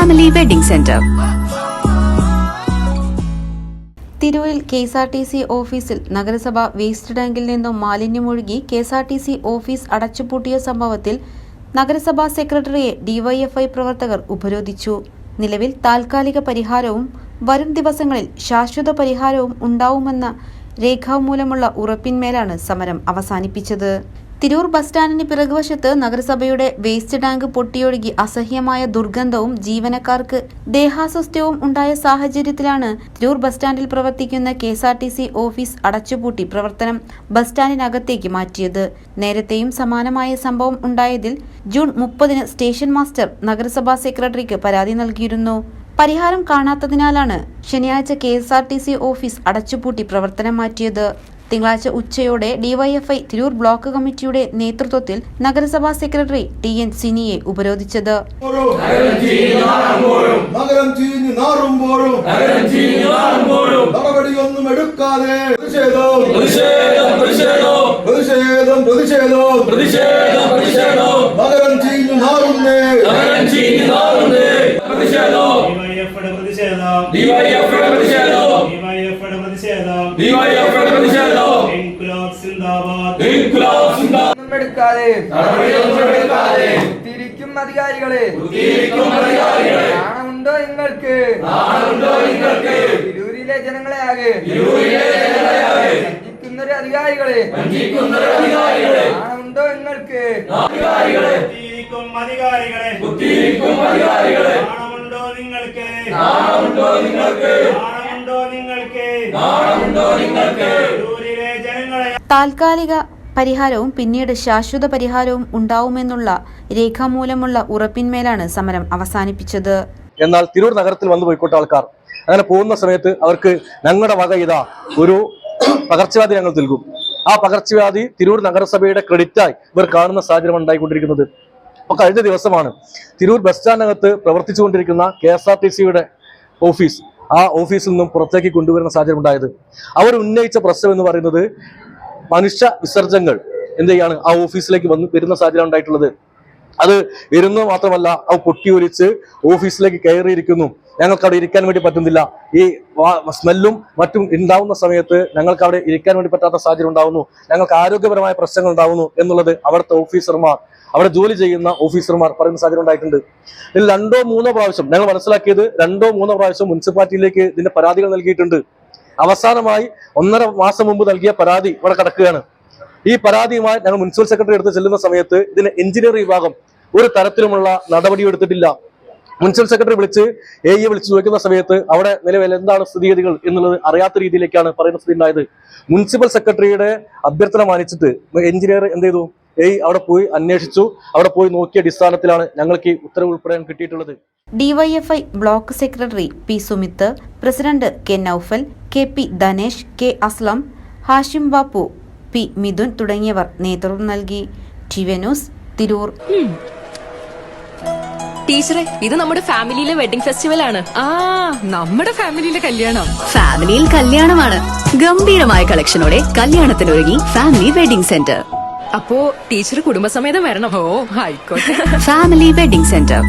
Family wedding centre തിരൂരിൽ K S R T C ഓഫീസിൽ നഗരസഭ വേസ്റ്റ് ടാങ്കിൽ നിന്നും മാലിന്യമൊഴുകി K S R T C office അടച്ചുപൂട്ടിയ സംഭവത്തിൽ നഗരസഭാ സെക്രട്ടറിയെ ഡിവൈഎഫ്ഐ പ്രവർത്തകർ ഉപരോധിച്ചു. നിലവിൽ താൽക്കാലിക പരിഹാരവും വരും ദിവസങ്ങളിൽ ശാശ്വത പരിഹാരവും ഉണ്ടാവുമെന്ന രേഖാമൂലമുള്ള ഉറപ്പിന്മേലാണ് സമരം അവസാനിപ്പിച്ചത്. തിരൂർ ബസ് സ്റ്റാൻഡിന് പിറകുവശത്ത് നഗരസഭയുടെ വേസ്റ്റ് ടാങ്ക് പൊട്ടിയൊഴുകി അസഹ്യമായ ദുർഗന്ധവും ജീവനക്കാർക്ക് ദേഹാസ്വസ്ഥ്യവും ഉണ്ടായ സാഹചര്യത്തിലാണ് തിരൂർ ബസ് സ്റ്റാൻഡിൽ പ്രവർത്തിക്കുന്ന കെ ഓഫീസ് അടച്ചുപൂട്ടി പ്രവർത്തനം ബസ് സ്റ്റാൻഡിനകത്തേക്ക് മാറ്റിയത്. നേരത്തെയും സമാനമായ സംഭവം ഉണ്ടായതിൽ ജൂൺ മുപ്പതിന് സ്റ്റേഷൻ മാസ്റ്റർ നഗരസഭാ സെക്രട്ടറിക്ക് പരാതി നൽകിയിരുന്നു. പരിഹാരം കാണാത്തതിനാലാണ് ശനിയാഴ്ച കെ ഓഫീസ് അടച്ചുപൂട്ടി പ്രവർത്തനം മാറ്റിയത്. തിങ്കളാഴ്ച ഉച്ചയോടെ ഡിവൈഎഫ്ഐ തിരൂർ ബ്ലോക്ക് കമ്മിറ്റിയുടെ നേതൃത്വത്തിൽ നഗരസഭാ സെക്രട്ടറി ടി എൻ സിനിയെ ഉപരോധിച്ചത്. നടപടിയൊന്നും എടുക്കാതെ പ്രതിഷേധം. പ്രതിഷേധം പ്രതിഷേധം. നഗരം ചീഞ്ഞു നാറുന്നേ. ഡിവൈഎഫ്ഐയുടെ പ്രതിഷേധം. ഡിവൈഎഫ്ഐയുടെ പ്രതിഷേധം. ഡിവൈഎഫ്ഐയുടെ പ്രതിഷേധം. ഡിവൈഎഫ്ഐയുടെ പ്രതിഷേധം. എടുക്കാതെ കുത്തിയിരിക്കും അധികാരികളെ. നാണമുണ്ടോ നിങ്ങൾക്ക്? തിരൂരിലെ ജനങ്ങളെ ആകെ വഞ്ചിക്കുന്നൊരു അധികാരികളെ. നാണമുണ്ടോ നിങ്ങൾക്ക്? അധികാരികളെ. അധികാരികളെ. നാണമുണ്ടോ നിങ്ങൾക്ക്? നാണമുണ്ടോ നിങ്ങൾക്ക്? നാണമുണ്ടോ നിങ്ങൾക്ക്? ജനങ്ങളെ. താൽക്കാലിക പരിഹാരവും പിന്നീട് ശാശ്വത പരിഹാരവും ഉണ്ടാവുമെന്നുള്ള രേഖാമൂലമുള്ള ഉറപ്പിന്മേലാണ് സമരം അവസാനിപ്പിച്ചത്. എന്നാൽ തിരൂർ നഗരത്തിൽ വന്നു പോയിക്കോട്ടെ ആൾക്കാർ. അങ്ങനെ പോകുന്ന സമയത്ത് അവർക്ക് ഞങ്ങളുടെ വക ഇതാ ഒരു പകർച്ചവ്യാധി ഞങ്ങൾ നൽകും. ആ പകർച്ചവ്യാധി തിരൂർ നഗരസഭയുടെ ക്രെഡിറ്റായി ഇവർ കാണുന്ന സാഹചര്യം ഉണ്ടായിക്കൊണ്ടിരിക്കുന്നത്. അപ്പൊ കഴിഞ്ഞ ദിവസമാണ് തിരൂർ ബസ് സ്റ്റാൻഡിനകത്ത് പ്രവർത്തിച്ചുകൊണ്ടിരിക്കുന്ന കെ എസ് ആർ ടി സിയുടെ ഓഫീസ് ആ ഓഫീസിൽ നിന്നും പുറത്തേക്ക് കൊണ്ടുവരുന്ന സാഹചര്യം ഉണ്ടായത്. അവർ ഉന്നയിച്ച പ്രശ്നം എന്ന് പറയുന്നത് മനുഷ്യ വിസർജ്യങ്ങൾ എന്ത് ചെയ്യാണ് ആ ഓഫീസിലേക്ക് വന്ന് വരുന്ന സാഹചര്യം ഉണ്ടായിട്ടുള്ളത്? അത് വരുന്നത് മാത്രമല്ല അത് പൊട്ടിയൊലിച്ച് ഓഫീസിലേക്ക് കയറിയിരിക്കുന്നു. ഞങ്ങൾക്ക് അവിടെ ഇരിക്കാൻ വേണ്ടി പറ്റുന്നില്ല. ഈ സ്മെല്ലും മറ്റും ഉണ്ടാവുന്ന സമയത്ത് ഞങ്ങൾക്ക് അവിടെ ഇരിക്കാൻ വേണ്ടി പറ്റാത്ത സാഹചര്യം ഉണ്ടാവുന്നു. ഞങ്ങൾക്ക് ആരോഗ്യപരമായ പ്രശ്നങ്ങൾ ഉണ്ടാവുന്നു എന്നുള്ളത് അവിടുത്തെ ഓഫീസർമാർ അവിടെ ജോലി ചെയ്യുന്ന ഓഫീസർമാർ പറയുന്ന സാഹചര്യം ഉണ്ടായിട്ടുണ്ട്. രണ്ടോ മൂന്നോ പ്രാവശ്യം ഞങ്ങൾ മനസ്സിലാക്കിയത് രണ്ടോ മൂന്നോ പ്രാവശ്യം മുനിസിപ്പാലിറ്റിയിലേക്ക് ഇതിന്റെ പരാതികൾ നൽകിയിട്ടുണ്ട്. അവസാനമായി ഒന്നര മാസം മുമ്പ് നൽകിയ പരാതി ഇവിടെ കിടക്കുകയാണ്. ഈ പരാതിയുമായി ഞങ്ങൾ മുനിസിപ്പൽ സെക്രട്ടറി എടുത്ത് ചെല്ലുന്ന സമയത്ത് ഇതിന് എഞ്ചിനീയർ വിഭാഗം ഒരു തരത്തിലുമുള്ള നടപടി എടുത്തിട്ടില്ല. മുനിസിപ്പൽ സെക്രട്ടറി വിളിച്ച് എ ഇ വിളിച്ച് ചോദിക്കുന്ന സമയത്ത് അവിടെ നിലവിൽ എന്താണ് സ്ഥിതിഗതികൾ എന്നുള്ളത് അറിയാത്ത രീതിയിലേക്കാണ് പറയുന്ന സ്ഥിതി ഉണ്ടായത്. മുനിസിപ്പൽ സെക്രട്ടറിയുടെ അഭ്യർത്ഥന മാനിച്ചിട്ട് എഞ്ചിനീയർ എന്ത് ചെയ്തു? എ അവിടെ പോയി അന്വേഷിച്ചു. അവിടെ പോയി നോക്കിയ അടിസ്ഥാനത്തിലാണ് ഞങ്ങൾക്ക് ഈ ഉത്തരവ് ഉൾപ്പെടെ കിട്ടിയിട്ടുള്ളത്. DYFI block secretary P Sumith president K Noufal K P Dhanesh K Aslam Hashim Bappu P Midhun തുടങ്ങിയവർ നേതൃത്വം നൽകി. T news Tirur. ടീച്ചറെ ഇത് നമ്മുടെ ഫാമിലിയിലെ വെഡിങ് ഫെസ്റ്റിവൽ ആണ് ആ നമ്മുടെ ഫാമിലിയിലെ കല്യാണം. ഫാമിലിയിൽ കല്യാണമാണ്. ഗംഭീരമായ കളക്ഷനോടെ കല്യാണത്തിനൊരുങ്ങി ഫാമിലി വെഡിംഗ് സെന്റർ. അപ്പോ ടീച്ചർ കുടുംബസമേതം വരണം. ഓ ഫാമിലി വെഡിംഗ് സെന്റർ